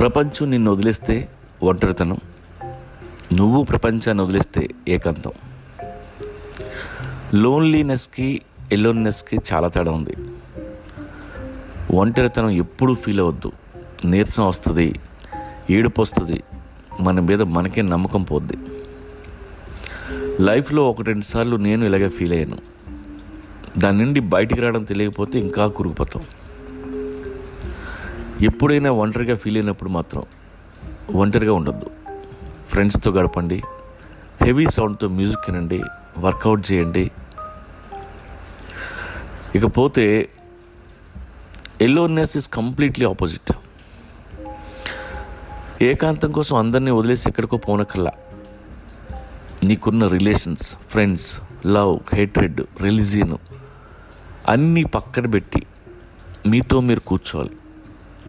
ప్రపంచం నిన్ను వదిలేస్తే ఒంటరితనం నువ్వు ప్రపంచాన్ని వదిలేస్తే ఏకాంతం. లోన్లీనెస్కి ఎలోన్నెస్కి చాలా తేడా ఉంది. ఒంటరితనం ఎప్పుడూ ఫీల్ అవ్వద్దు. నీరసం వస్తుంది ఏడుపు వస్తుంది మన మీద మనకే నమ్మకం పోద్ది. లైఫ్లో ఒక రెండు సార్లు నేను ఇలాగే ఫీల్ అయ్యాను. దాని నుండి బయటికి రావడం తెలియకపోతే ఇంకా కురిగిపోతాం ఎప్పుడైనా ఒంటరిగా ఫీల్ అయినప్పుడు మాత్రం ఒంటరిగా ఉండొద్దు. ఫ్రెండ్స్తో గడపండి. హెవీ సౌండ్తో మ్యూజిక్ వినండి. వర్కౌట్ చేయండి. ఇకపోతే ఎల్లోనెస్ ఇస్ కంప్లీట్లీ ఆపోజిట్ ఏకాంతం కోసం అందరినీ వదిలేసి ఎక్కడికో పోనక్కల్లా నీకున్న relations friends love hatred religion అన్నీ పక్కన పెట్టి మీతో మీరు కూర్చోవాలి.